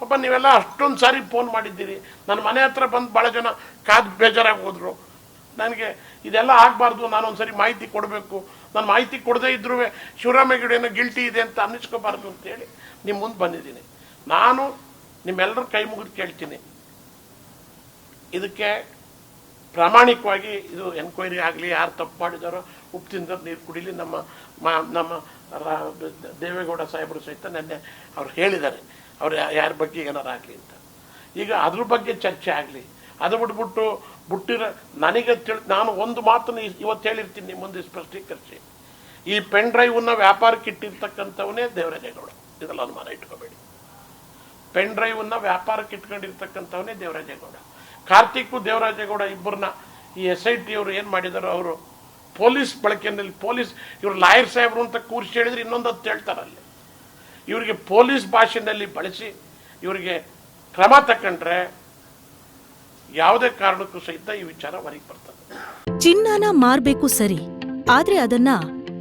ಪಾಪ ನೀವೆಲ್ಲ ಅಷ್ಟೊಂದು ಸಾರಿ ಫೋನ್ ಮಾಡಿದ್ದೀರಿ. ನನ್ನ ಮನೆ ಹತ್ರ ಬಂದು ಭಾಳ ಜನ ಕಾದು ಬೇಜಾರಾಗಿ ಹೋದರು. ನನಗೆ ಇದೆಲ್ಲ ಆಗಬಾರ್ದು, ನಾನೊಂದ್ಸರಿ ಮಾಹಿತಿ ಕೊಡಬೇಕು. ನಾನು ಮಾಹಿತಿ ಕೊಡದೇ ಇದ್ರೂ ಏನೋ ಗಿಲ್ಟಿ ಇದೆ ಅಂತ ಅನ್ನಿಸ್ಕೋಬಾರ್ದು ಅಂತೇಳಿ ನಿಮ್ಮ ಮುಂದೆ ಬಂದಿದ್ದೀನಿ. ನಾನು ನಿಮ್ಮೆಲ್ಲರ ಕೈ ಮುಗಿದು ಕೇಳ್ತೀನಿ. ಇದಕ್ಕೆ ಪ್ರಾಮಾಣಿಕವಾಗಿ ಇದು ಎನ್ಕ್ವೈರಿ ಆಗಲಿ, ಯಾರು ತಪ್ಪು ಮಾಡಿದಾರೋ ಉಪ್ಪು ತಿಂದ್ರೆ ನೀರು ಕುಡಿಲಿ ನಮ್ಮ ನಮ್ಮ ದೇವೇಗೌಡ ಸಾಹೇಬರು ಸಹಿತ ನೆನ್ನೆ ಅವ್ರು ಹೇಳಿದ್ದಾರೆ. ಅವ್ರು ಯಾರ ಬಗ್ಗೆ ಏನಾರು ಆಗಲಿ ಅಂತ. ಈಗ ಅದ್ರ ಬಗ್ಗೆ ಚರ್ಚೆ ಆಗಲಿ. ಅದು ಬಿಟ್ಬಿಟ್ಟು ಬಿಟ್ಟಿರೋ, ನನಗೆ ತಿಳಿ, ನಾನು ಒಂದು ಮಾತನ್ನು ಇವತ್ತು ಹೇಳಿರ್ತೀನಿ ಮುಂದೆ ಸ್ಪಷ್ಟೀಕರಿಸಿ. ಈ ಪೆನ್ ಡ್ರೈವನ್ನ ವ್ಯಾಪಾರಕ್ಕೆ ಇಟ್ಟಿರ್ತಕ್ಕಂಥವನೇ ದೇವರಾಜೇಗೌಡ ಇದೆಲ್ಲ ಅನುಮಾನ ಇಟ್ಕೋಬೇಡಿ. ಪೆನ್ ಡ್ರೈವನ್ನ ವ್ಯಾಪಾರಕ್ಕೆ ಇಟ್ಕೊಂಡಿರ್ತಕ್ಕಂಥವನೇ ದೇವರಾಜೇಗೌಡ ಕಾರ್ತಿಕ್ ದೇವರಾಜೇಗೌಡ ಇಬ್ಬರನ್ನ ಈ ಎಸ್ ಐ ಟಿ ಅವರು ಏನು ಮಾಡಿದಾರೋ ಅವರು ಪೊಲೀಸ್ ಬಳಕೆಯಲ್ಲಿ ಪೊಲೀಸ್ ಇವರು ಲಾಯರ್ ಸಾಹೇಬರು ಅಂತ ಕೂರಿಸಿ ಹೇಳಿದ್ರೆ ಇನ್ನೊಂದು ಹತ್ತು ಹೇಳ್ತಾರೆ ಅಲ್ಲಿ. ಇವರಿಗೆ ಪೊಲೀಸ್ ಭಾಷೆಯಲ್ಲಿ ಬಳಸಿ ಇವರಿಗೆ ಕ್ರಮ ತಕ್ಕಂಡ್ರೆ ಯಾವುದೇ ಕಾರಣಕ್ಕೂ ಸಹಿತ ಈ ವಿಚಾರ ಹೊರಗೆ ಬರ್ತದೆ. ಚಿನ್ನನ ಮಾರ್ಬೇಕು ಸರಿ, ಆದ್ರೆ ಅದನ್ನ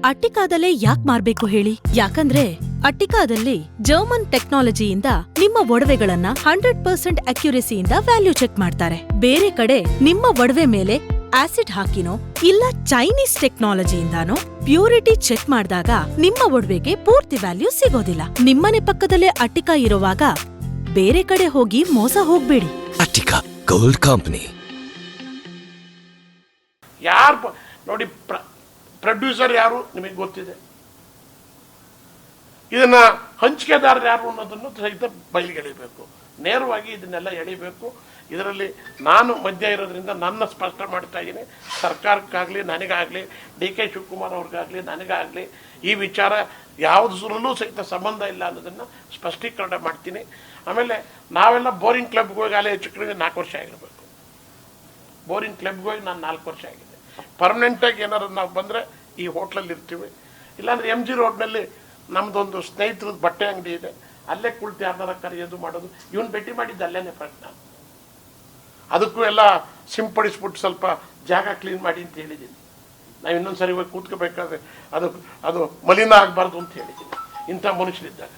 ಅಟ್ಟಿಕಾದಲ್ಲೇ ಯಾಕ್ ಮಾರ್ಬೇಕು ಹೇಳಿ? ಯಾಕಂದ್ರೆ ಅಟ್ಟಿಕಾದಲ್ಲಿ ಜರ್ಮನ್ ಟೆಕ್ನಾಲಜಿಯಿಂದ ನಿಮ್ಮ ಒಡವೆಗಳನ್ನ ಹಂಡ್ರೆಡ್ ಪರ್ಸೆಂಟ್ ಅಕ್ಯುರೆಸಿಯಿಂದ ವ್ಯಾಲ್ಯೂ ಚೆಕ್ ಮಾಡ್ತಾರೆ. ಬೇರೆ ಕಡೆ ನಿಮ್ಮ ಒಡವೆ ಮೇಲೆ ಆಸಿಡ್ ಹಾಕಿನೋ ಇಲ್ಲ ಚೈನೀಸ್ ಟೆಕ್ನಾಲಜಿಯಿಂದಾನೋ ಪ್ಯೂರಿಟಿ ಚೆಕ್ ಮಾಡಿದಾಗ ನಿಮ್ಮ ಒಡವೆಗೆ ಪೂರ್ತಿ ವ್ಯಾಲ್ಯೂ ಸಿಗೋದಿಲ್ಲ. ನಿಮ್ಮನೆ ಪಕ್ಕದಲ್ಲೇ ಅಟ್ಟಿಕಾ ಇರುವಾಗ ಬೇರೆ ಕಡೆ ಹೋಗಿ ಮೋಸ ಹೋಗ್ಬೇಡಿ. ಅಟ್ಟಿಕಾ ಗೋಲ್ಡ್ ಕಂಪನಿ ಯಾರು ನೋಡಿ ಪ್ರೊಡ್ಯೂಸರ್ ಯಾರು ನಿಮಗೆ ಗೊತ್ತಿದೆ? ಇದನ್ನ ಹಂಚಿಕೆದಾರರು ಯಾರು ಅನ್ನೋದನ್ನು ಸಹಿತ ಬಯಲಿಗೆಳಿಬೇಕು ನೇರವಾಗಿ ಇದನ್ನೆಲ್ಲ ಎಳಿಬೇಕು ಇದರಲ್ಲಿ ನಾನು ಮಧ್ಯ ಇರೋದ್ರಿಂದ ನನ್ನ ಸ್ಪಷ್ಟ ಮಾಡ್ತಾ ಇದ್ದೀನಿ. ಸರ್ಕಾರಕ್ಕಾಗಲಿ, ನನಗಾಗಲಿ, ಡಿ ಕೆ ಶಿವಕುಮಾರ್ ಅವ್ರಿಗಾಗಲಿ, ನನಗಾಗಲಿ ಈ ವಿಚಾರ ಯಾವುದ್ರಲ್ಲೂ ಸಹಿತ ಸಂಬಂಧ ಇಲ್ಲ ಅನ್ನೋದನ್ನು ಸ್ಪಷ್ಟೀಕರಣ ಮಾಡ್ತೀನಿ. ಆಮೇಲೆ ನಾವೆಲ್ಲ ಬೋರಿಂಗ್ ಕ್ಲಬ್ಗೆ ಹೋಗಿ ಅಲ್ಲೇ ಹೆಚ್ಚು ನಾಲ್ಕು ವರ್ಷ ಆಗಿರಬೇಕು. ಬೋರಿಂಗ್ ಕ್ಲಬ್ಗೆ ಹೋಗಿ ನಾನು ನಾಲ್ಕು ವರ್ಷ ಆಗಿದೆ. ಪರ್ಮನೆಂಟಾಗಿ ಏನಾರು ನಾವು ಬಂದರೆ ಈ ಹೋಟ್ಲಲ್ಲಿ ಇರ್ತೀವಿ. ಇಲ್ಲಾಂದ್ರೆ ಎಂ ಜಿ ರೋಡ್ನಲ್ಲಿ ನಮ್ಮದೊಂದು ಸ್ನೇಹಿತರದ ಬಟ್ಟೆ ಅಂಗಡಿ ಇದೆ. ಅಲ್ಲೇ ಕುಳಿತು ಯಾರ್ದಾರ ಕರೆಯೋದು ಮಾಡೋದು. ಇವನು ಭೇಟಿ ಮಾಡಿದ್ದು ಅಲ್ಲೇನೆ ಪ್ರಶ್ನ. ಅದಕ್ಕೂ ಎಲ್ಲ ಸಿಂಪಡಿಸ್ಬಿಟ್ಟು ಸ್ವಲ್ಪ ಜಾಗ ಕ್ಲೀನ್ ಮಾಡಿ ಅಂತ ಹೇಳಿದ್ದೀನಿ. ನಾವು ಇನ್ನೊಂದು ಸರಿ ಹೋಗಿ ಕೂತ್ಕೋಬೇಕಾದ್ರೆ ಅದು ಅದು ಮಲಿನ ಆಗಬಾರ್ದು ಅಂತ ಹೇಳಿದ್ದೀನಿ. ಇಂಥ ಮನುಷ್ಯರಿದ್ದಾಗ